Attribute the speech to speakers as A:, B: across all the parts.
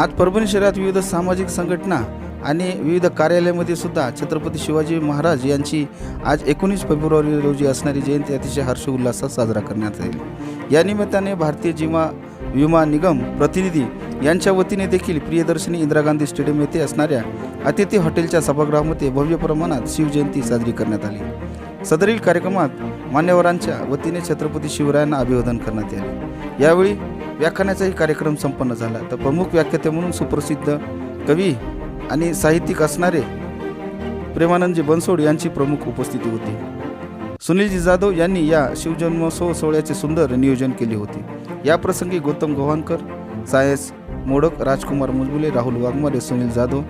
A: आज परभणी शहरात विविध सामाजिक संघटना आणि विविध कार्यालयामध्ये सुद्धा छत्रपती शिवाजी महाराज यांची आज एकोणीस फेब्रुवारी रोजी असणारी जयंती अतिशय हर्ष उल्हासात साजरा करण्यात येईल. या निमित्ताने भारतीय जिमा विमा निगम प्रतिनिधी यांच्या वतीने देखील प्रियदर्शनी इंदिरा गांधी स्टेडियम येथे असणाऱ्या अतिथी हॉटेलच्या सभागृहामध्ये भव्य प्रमाणात शिवजयंती साजरी करण्यात आली. सदरील कार्यक्रमात मान्यवरांच्या वतीने छत्रपती शिवरायांना अभिवादन करण्यात आले. यावेळी व्याख्यानाचाही कार्यक्रम संपन्न झाला. तर प्रमुख व्याख्याते म्हणून सुप्रसिद्ध कवी आणि साहित्यिक असणारे प्रेमानंदजी बनसोड यांची प्रमुख उपस्थिती होती. सुनीलजी जाधव यांनी या शिवजन्मोत्सव सोहळ्याचे सुंदर नियोजन केले होते. या प्रसंगी गौतम गव्हाणकर सायस मोडक राजकुमार मुजबुले राहुल वाघमारे सुनील जाधव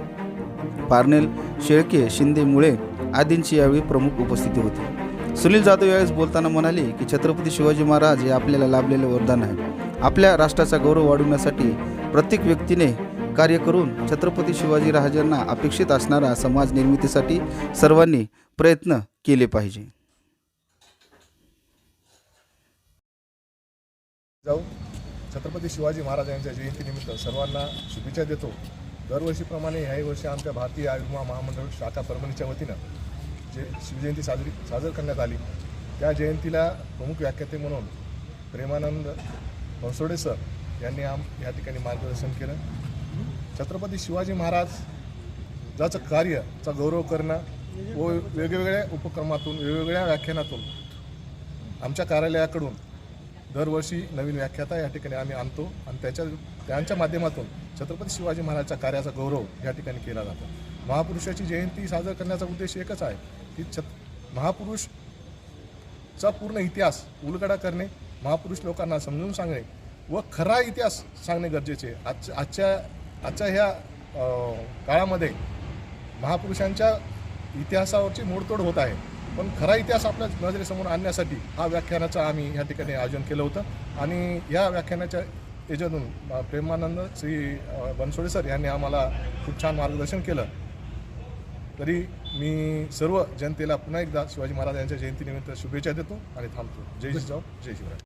A: पारनेल शेळके शिंदे मुळे आदींची यावेळी प्रमुख उपस्थिती होती. सुनील जाधव यावेळेस बोलताना म्हणाले की छत्रपती शिवाजी महाराज हे आपल्याला लाभलेले वरदान आहे. आपल्या राष्ट्राचा गौरव वाढवण्यासाठी प्रत्येक व्यक्तीने कार्य करून छत्रपती शिवाजी राजांना अपेक्षित असणारा समाज निर्मितीसाठी सर्वांनी प्रयत्न केले पाहिजे.
B: जाऊ छत्रपती शिवाजी महाराज यांच्या जयंतीनिमित्त सर्वांना शुभेच्छा देतो. दरवर्षीप्रमाणे ह्याही वर्षी आमच्या भारतीय आयुर्मा महामंडळ शाखा परभणीच्या वतीनं जे शिवजयंती साजरी साजर करण्यात आली. त्या जयंतीला प्रमुख व्याख्याते म्हणून प्रेमानंद बनसोडे सर यांनी आम या ठिकाणी मार्गदर्शन केलं. छत्रपती शिवाजी महाराज ज्याचं कार्यचा गौरव करणं व वेगवेगळ्या उपक्रमातून वेगवेगळ्या व्याख्यानातून आमच्या कार्यालयाकडून दरवर्षी नवीन व्याख्याता या ठिकाणी आम्ही आणतो आणि त्याच्या त्यांच्या माध्यमातून छत्रपती शिवाजी महाराजच्या कार्याचा गौरव या ठिकाणी केला जातो. महापुरुषाची जयंती साजरा करण्याचा उद्देश एकच आहे की छत महापुरुषचा पूर्ण इतिहास उलगडा करणे महापुरुष लोकांना समजून सांगणे व खरा इतिहास सांगणे गरजेचे आहे. आज आजच्या आजच्या ह्या काळामध्ये महापुरुषांच्या इतिहासावरची मोडतोड होत आहे. पण खरा इतिहास आपल्या नजरेसमोर आणण्यासाठी हा व्याख्यानाचं आम्ही या ठिकाणी आयोजन केलं होतं. आणि या व्याख्यानाच्या याच्यातून प्रेमानंद श्री बनसोडे सर यांनी आम्हाला खूप छान मार्गदर्शन केलं. तरी मी सर्व जनतेला पुन्हा एकदा शिवाजी महाराज यांच्या जयंतीनिमित्त शुभेच्छा देतो आणि थांबतो. जय जिजाऊ जय शिवराय.